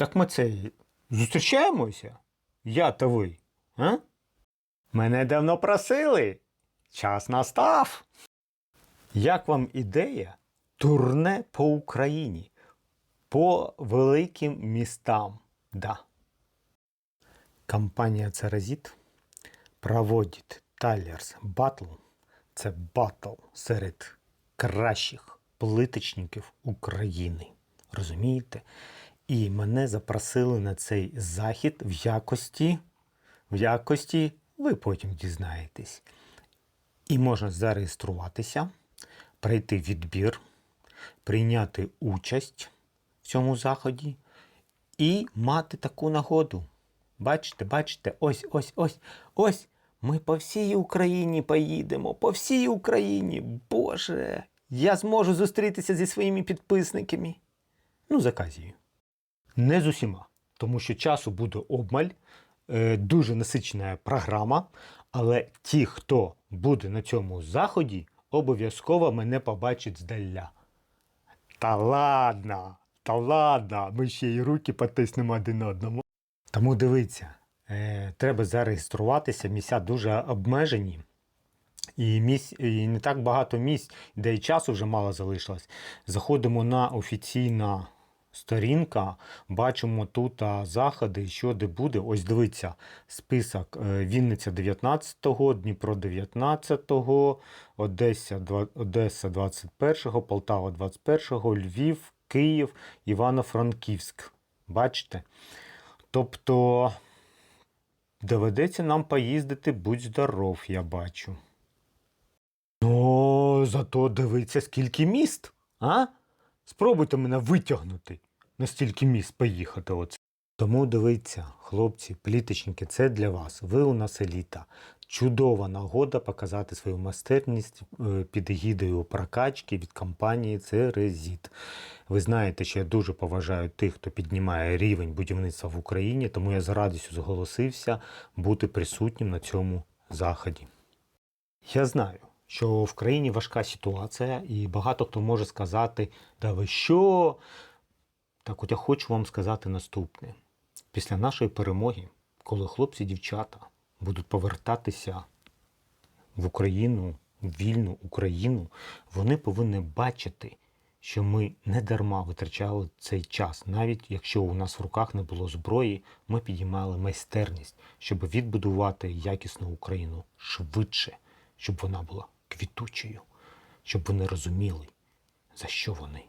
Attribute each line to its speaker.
Speaker 1: Так ми це зустрічаємося? Я та ви. А? Мене давно просили. Час настав. Як вам ідея турне по Україні? По великим містам? Да. Компанія Церазіт проводить Талерс Батл. Це батл серед кращих плиточників України. Розумієте? І мене запросили на цей захід в якості, в якості, ви потім дізнаєтесь. І можна зареєструватися, пройти відбір, прийняти участь в цьому заході і мати таку нагоду. Бачите, бачите, ось, ось, ось, ось. Ми по всій Україні поїдемо, по всій Україні. Боже, я зможу зустрітися зі своїми підписниками. Ну, заказію. Не з усіма, тому що часу буде обмаль, е, дуже насичена програма. Але ті, хто буде на цьому заході, обов'язково мене побачать здаля. Та ладно, та ладно, ми ще й руки потиснемо один одному. Тому дивіться, е, треба зареєструватися, місця дуже обмежені. І, місць, і не так багато місць, де і часу вже мало залишилось. Заходимо на офіційна сторінка, бачимо тут заходи, що де буде. Ось дивіться, список е, Вінниця 19-го, Дніпро 19-го, Одеса, Одеса 21-го, Полтава 21-го, Львів, Київ, Івано-Франківськ. Бачите? Тобто доведеться нам поїздити, будь здоров, я бачу. Ну, зато дивіться, скільки міст, а? Спробуйте мене витягнути на стільки міст поїхати. Оце. Тому дивіться, хлопці, пліточники, це для вас. Ви у нас еліта. Чудова нагода показати свою майстерність е, під егідою прокачки від компанії Церезіт. Ви знаєте, що я дуже поважаю тих, хто піднімає рівень будівництва в Україні, тому я з радістю зголосився бути присутнім на цьому заході. Я знаю, що в країні важка ситуація, і багато хто може сказати, да ви що? Так от я хочу вам сказати наступне. Після нашої перемоги, коли хлопці дівчата будуть повертатися в Україну, в вільну Україну, вони повинні бачити, що ми не дарма витрачали цей час. Навіть якщо у нас в руках не було зброї, ми підіймали майстерність, щоб відбудувати якісну Україну швидше, щоб вона була квітучою, щоб вони розуміли, за що вони